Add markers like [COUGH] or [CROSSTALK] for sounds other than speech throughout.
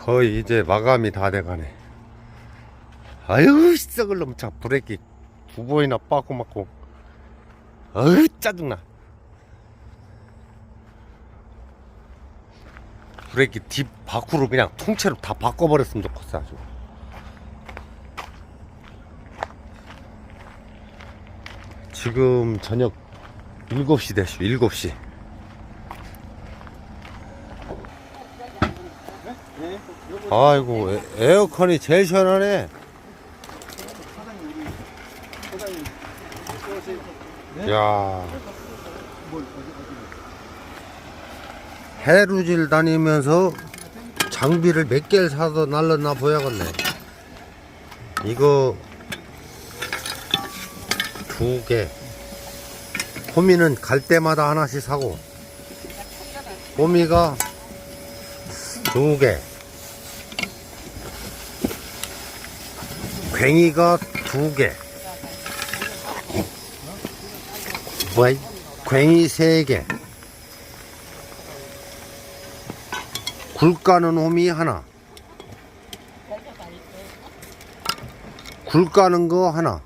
거의 이제 마감이 다 돼가네. 아유, 썩을 놈, 차 브레이크 두 번이나 빠고 맞고. 아유, 짜증나. 브레이크 뒷 밖으로 그냥 통째로 다 바꿔버렸으면 좋겠어, 아주. 지금 저녁 7시 됐슈, 7시. 아이고, 에, 에어컨이 제일 시원하네. 야. 해루질 다니면서 장비를 몇 개를 사서 날렸나 보야겠네. 이거 두 개. 호미는 갈 때마다 하나씩 사고. 호미가 두 개. 괭이가 두 개. 뭐야? 괭이 세 개. 굴 까는 홈이 하나. 굴 까는 거 하나.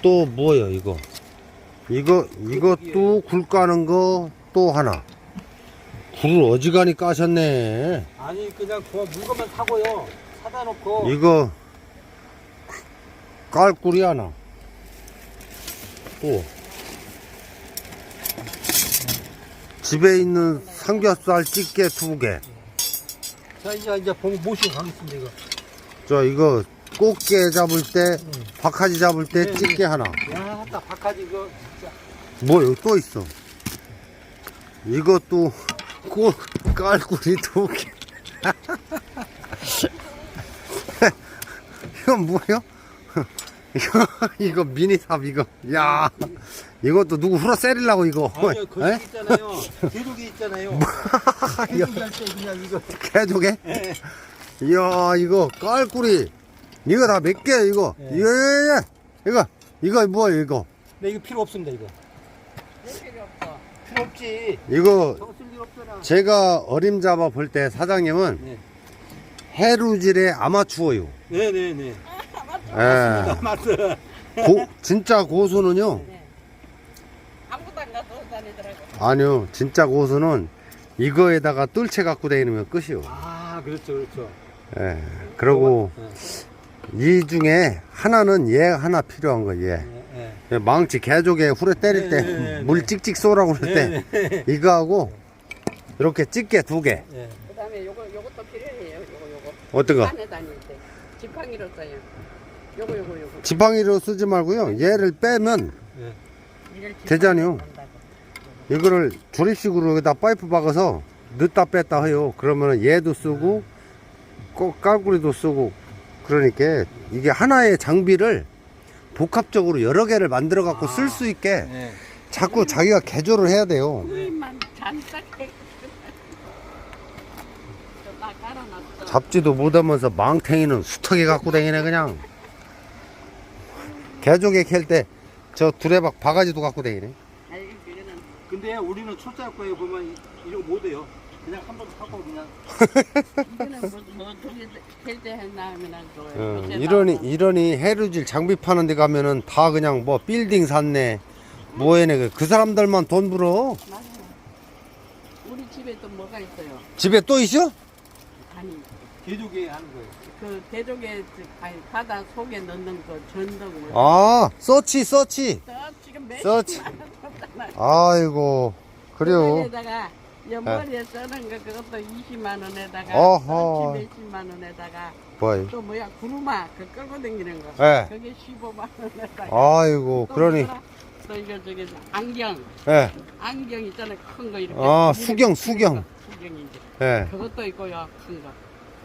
또 뭐야 이거? 이거 이것도 굴 까는 거 또 하나. 굴을 어지간히 까셨네. 아니 그냥 그 물건만 사고요. 사다 놓고 이거 깔꿀이 하나. 또 집에 있는 삼겹살 집게 두 개. 자 이제 이제 봉 모시고 가겠습니다 이거. 저 이거 꽃게 잡을 때, 박하지 잡을 때 네, 집게 하나. 야, 딱 바카지 이거 진짜. 뭐 여기 또 있어. 이것도 꽃 깔꿀이 두 개. [LAUGHS] 이건 뭐예요? [LAUGHS] 이거 이거 미니삽 이거. 야, 이것도 누구 후러 세리려고 이거. 아니요 거기 에? 있잖아요. [LAUGHS] 대륙이 있잖아요. [LAUGHS] 대륙이 할때 그냥 이거. 개조개? 예. 이야 이거 깔꿀이 이거 다 몇 개 이거 예. 예, 예, 예. 이거 이거 뭐야 이거 네 이거 필요 없습니다 이거. 필요 없지. 이거. 제가 어림잡아 볼 때 사장님은 네. 해루질의 아마추어요 네네네. 예. 맞아. 고, 진짜 고수는요 아무것도 안 가서 다니더라고. 아니요 진짜 고수는 이거에다가 뜰채 갖고 다니면 끝이요 아 그렇죠 그렇죠. 예. 그리고 예. 이 중에 하나는 얘 하나 필요한 거 얘 예, 예. 망치 개조개 후레 때릴 네, 네, 네, 때물 찍찍 쏘라고 그럴 때 네, 네. 이거하고 이렇게 집게 두 개 예. 그다음에 요거 필요해요. 어떤 거? 산에 다닐 때 지팡이로 써요. 요거 요거 요거. 지팡이로 쓰지 말고요 얘를 빼면 예. 이걸 되잖아요. 이거를 조립식으로 여기다 파이프 박아서 넣다 뺐다 해요 그러면 얘도 쓰고 꼭 깔구리도 쓰고 그러니까 이게 하나의 장비를 복합적으로 여러 개를 만들어 갖고 쓸 수 있게 예. 자꾸 자기가 개조를 해야 돼요 잔뜩 해. 저다 깔아놨어. 잡지도 못하면서 망탱이는 수턱에 갖고 다니네 그냥 개조개 캘 때 저 두레박 바가지도 갖고 다니네 근데 우리는 거에 보면 이- 이런 거 못해요. 그냥 한번 하고 그냥. 이거는 뭐뭐 저기 텔때 했나 하면 안 좋아요. 어, 이러니. 이러니 해루질 장비 파는 데 가면은 다 그냥 뭐 빌딩 샀네 뭐 해네 그- 그 사람들만 돈 벌어 맞아요. 우리 집에 또 뭐가 있어요? 집에 또 있어? 아니 개조개 하는 거예요. 그 대족에 아니 바다 속에 넣는 그 전등을. 아 서치 서치 또 지금 몇 서치. [LAUGHS] 아이고 그래요 에다가 옆머리에 쓰는 거 그것도 20만 원에다가 어허. 서치 몇십만 원에다가 뭐야 또 뭐야 구루마 그 끌고 다니는 거 예. 그게 15만 원에다가 아이고 또 그러니 뭐더라? 또 이거 저기 안경 예 안경 있잖아요 큰거 이렇게 아, 수경, 거, 수경. 수경이 이제 예, 그것도 있고요 큰 거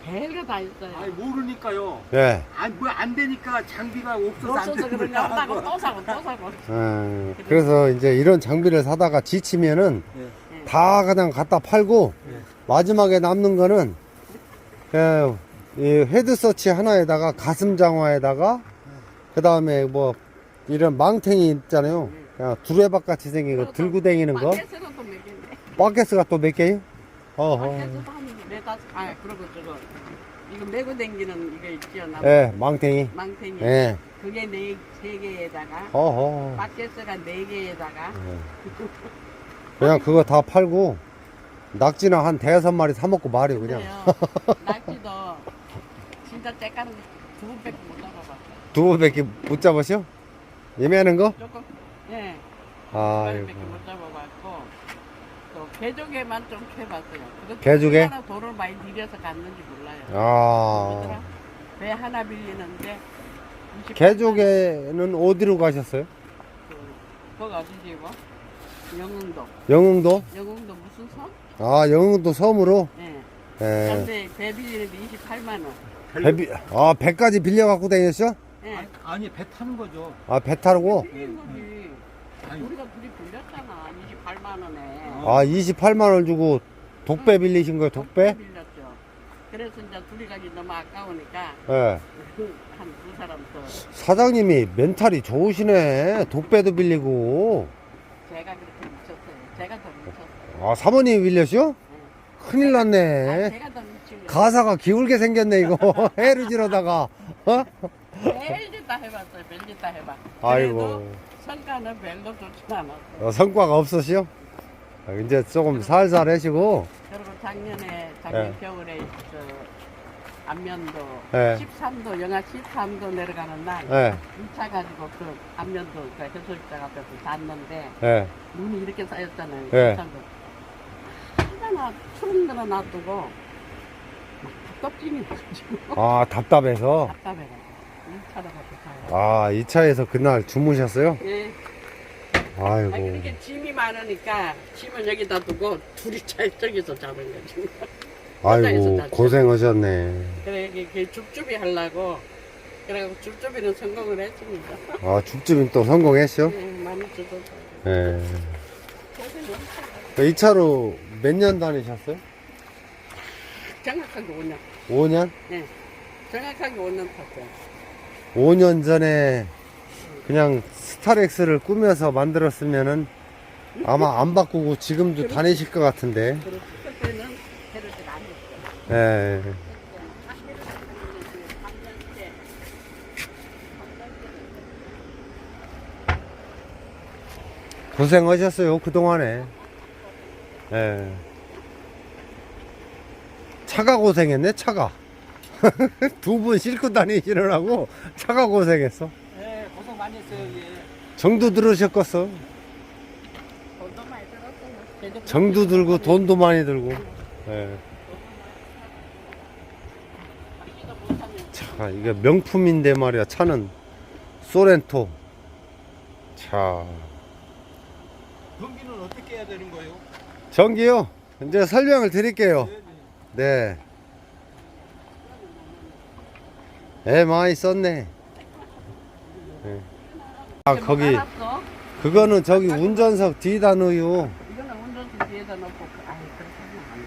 별거 다 있어요 아니 모르니까요. 예. 아뭐안 되니까 장비가 없어서 안 없어서 그런가. 보다고 또 사고 또 사고 예. 그래서 이제 이런 장비를 사다가 지치면은 예. 다 그냥 갖다 팔고 예. 마지막에 남는 거는 예, 이 헤드 서치 하나에다가 가슴 장화에다가 그 다음에 뭐 이런 망탱이 있잖아요. 그냥 두레박 같이 생긴 거 들고 다니는 거. 마켓에는 또몇 개인데 바켓스가 또 몇 개요? 어허. 아 그리고 저거 이거 메고 댕기는 이거 있지요 나 예, 망탱이. 망탱이 예. 그게 네 세 개에다가 어허. 바켓스가 네 개에다가 예. 그냥 그거 다 팔고 낙지나 한 대여섯 마리 사 먹고 말이 그냥 그래요. [LAUGHS] 낙지도 진짜 째까는 두 분밖에 못 잡아봤어요. 두 번밖에 못 잡으셔? 예매하는 거? 조금 예. 아이고. 두분밖에 못 잡아봤고 또 개조개만 좀 해봤어요. 그것도 개조개? 얼마나 돈을 많이 들여서 갔는지 몰라요. 아. 배 하나 빌리는데 20 개조개는 어디로 가셨어요? 그, 거기 어디지 뭐? 영흥도. 영흥도? 영흥도 무슨 섬? 아, 영흥도 섬으로? 예. 예. 배 빌리는데 28만 원. 배, 아, 배까지 빌려 갖고 다녔어? 예. 아니, 아니 배 타는 거죠. 아, 배 타고? 빌린 거지. 아니. 우리가 둘이 빌렸잖아. 28만 원에. 아, 28만원 주고 독배 빌리신 거예요, 독배? 빌렸죠. 그래서 이제 둘이 가기 너무 아까우니까 예. [LAUGHS] 한 두 사람 더 사장님이 멘탈이 좋으시네. 독배도 빌리고. 제가 그렇게 미쳤어요. 제가 더 미쳤어요. 아, 사모님이 빌렸어? 큰일 아, 났네. 제가 더 미친 거예요. 가사가 기울게 생겼네, 이거. [LAUGHS] 해를 지르다가. 어? 별짓 다 해봤어요. 별짓 다 해봐. 아이고. 그래도 성과는 별로 좋진 않았어. 어, 성과가 없으시오? 아, 이제 조금 살살 하시고. 그리고 작년에 작년 예. 겨울에 저 안면도 예. 13도 영하 13도 내려가는 날 예, 2차 가지고 그 안면도 그 해수욕장 앞에서 잤는데 예. 눈이 이렇게 쌓였잖아요. 예. 도 하나 추운 데는 놔두고 막 껍질이 가지고 아, 답답해서. 답답해가지고 2차로 가서 가요. 아, 이 차에서 그날 주무셨어요? 예. 아, 아이고. 이렇게 짐이 많으니까 짐을 여기다 두고 둘이 차에 저기서 자는 거지. 아이고, 고생하셨네. 그래 이게 줍줍이 하려고 그래갖고 줍줍이는 성공을 했습니다. 아, 죽집은 또 성공했죠? 예, 많이 주고 예. 엄청 이 차로 몇 년 다니셨어요? 정확하게 5년. 5년? 네. 정확하게 5년 탔어요. 5년 전에 그냥 스타렉스를 꾸며서 만들었으면은 아마 안 바꾸고 지금도 다니실 것 같은데. 됐어요. 예. 고생하셨어요, 그동안에. 예. 차가 고생했네, 차가. [LAUGHS] 두 분 싣고 다니시느라고 차가 고생했어. 많이 했어요. 예. 정도 들으셨겠어. 돈도 많이 들었어요. 정도 들고 돈도 많이 들고. 예. 차, 이게 명품인데 말이야. 차는 소렌토. 차. 경기는 어떻게 해야 되는 거예요? 전기요. 이제 설명을 드릴게요. 네, 네. 네. 애 많이 썼네. 네. 아, 거기, 알았어? 그거는 저기 운전석 뒤에다 넣어요. 이거는 운전수 뒤에다 놓고 그- 아이 그렇게 하면 안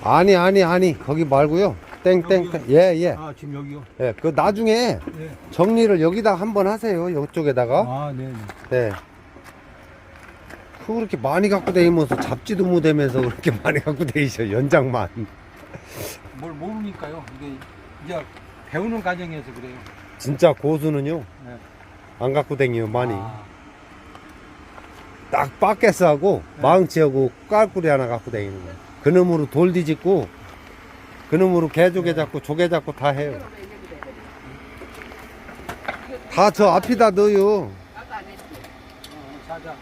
돼. 아니, 아니, 아니. 거기 말고요. 땡땡땡. 예, 예. 아 지금 여기요. 예, 그 나중에 네. 정리를 여기다 한번 하세요. 이쪽에다가. 아 네. 네. 네. 그 그렇게 많이 갖고 다니면서 잡지도 못하면서 그렇게 [LAUGHS] 많이 갖고 다니셔. 연장만. 뭘 모르니까요. 이게 이제 배우는 과정에서 그래요. 진짜 고수는요. 네. 안 갖고 다니요, 많이. 아, 딱 바켓스하고 네. 망치하고 깔꾸리 하나 갖고 다니는 거예요. 그놈으로 돌 뒤집고 그놈으로 개조개 잡고 조개 잡고 다 해요. 다 저 앞에다 넣어요. 어, 자자.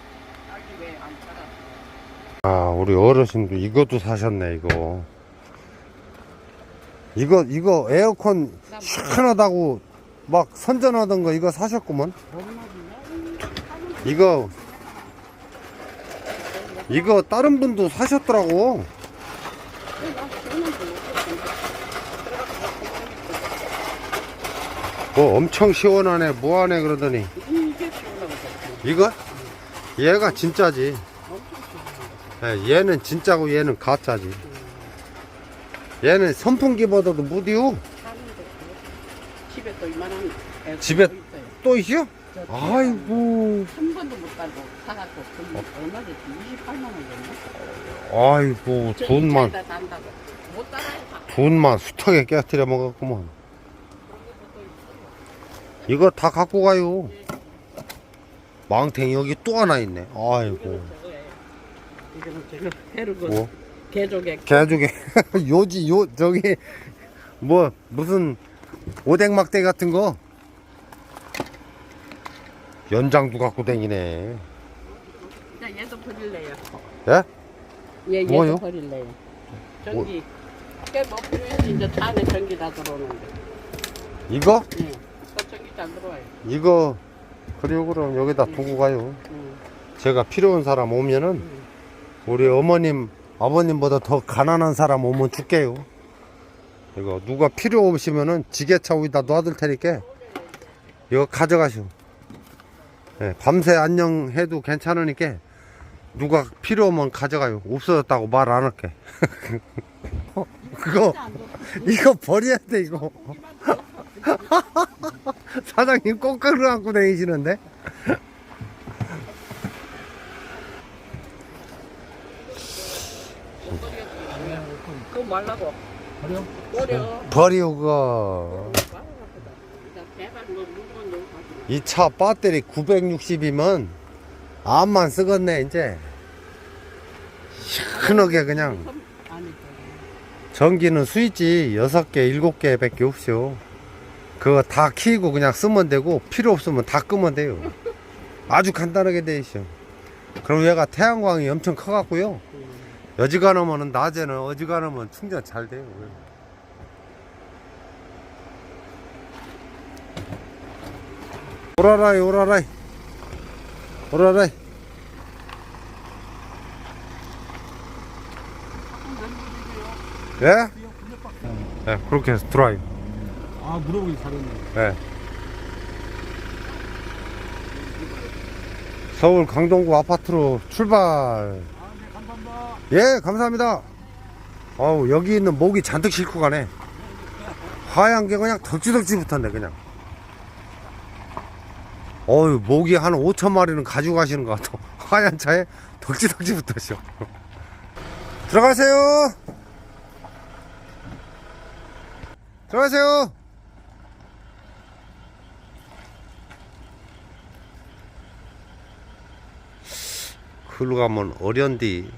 아, 우리 어르신도 이것도 사셨네, 이거. 이거, 이거 에어컨 시원하다고 막 선전하던 거 이거 사셨구먼. 이거, 이거 다른 분도 사셨더라고. 뭐 엄청 시원하네, 뭐하네 그러더니. 이거? 얘가 진짜지. 예, 얘는 진짜고 얘는 가짜지. 얘는 선풍기보다도 무디우. 사는데 집에 또 이만한 애가 집에 또 있어요. 또 있어? 아이고, 한 번도 못 달고 사갖고 돈 얼마 줬지? 28만 원 줬나? 아이고, 저 돈만, 이자에다 단다고. 못 따라해. 다. 돈만 숱하게 깨뜨려 먹었구먼. 이거 다 갖고 가요. 망탱이 여기 또 하나 있네. 아이고. 이거는 지금 해르고 뭐? 개조개 개조개. [LAUGHS] 요지, 요, 저기, 뭐, 무슨, 오뎅 막대 같은 거. 연장도 갖고 다니네. 이제 얘도 버릴래요. 예? 얘 얘도 뭐요? 버릴래요. 전기 꽤뭐 필요해서 이제 차 안에 전기 다 들어오는데. 이거? 예. 그 전기 잘 들어와요. 이거, 그리고 그럼 여기다 두고 가요. 음. 제가 필요한 사람 오면은, 우리 어머님, 아버님보다 더 가난한 사람 오면 줄게요. 이거 누가 필요 없으면은 지게차 위에다 놔둘 테니까 이거 가져가시오. 예, 밤새 안녕해도 괜찮으니까 누가 필요 오면 가져가요. 없어졌다고 말 안 할게. [LAUGHS] 어, 그거 이거 버려야 돼 이거. [LAUGHS] 사장님 꽃가루 갖고 다니시는데? 그거 말라고. 버려? 버려. 버리고. 이 차 배터리 960이면 암만 쓰겠네 이제 시원하게 그냥 전기는 스위치 6개 7개 밖에 없죠 그거 다 키고 그냥 쓰면 되고 필요 없으면 다 끄면 돼요 아주 간단하게 돼 있어 그럼 얘가 태양광이 엄청 커갖고요 여지간하면 낮에는 어지간하면 충전 잘 돼요 오라라이 오라라이 오라라이 예? 네, 그렇게 해서 드라이브 아 물어보기 잘했네. 네. 서울 강동구 아파트로 출발. 예 감사합니다. 어우 여기 있는 모기 잔뜩 싣고 가네. 하얀 게 그냥 덕지덕지 붙었네 그냥. 어유 모기 한 5천 마리는 가지고 가시는 것 같아. [LAUGHS] 하얀 차에 덕지덕지 붙었어. [LAUGHS] 들어가세요! 들어가세요! 글로 가면 어련디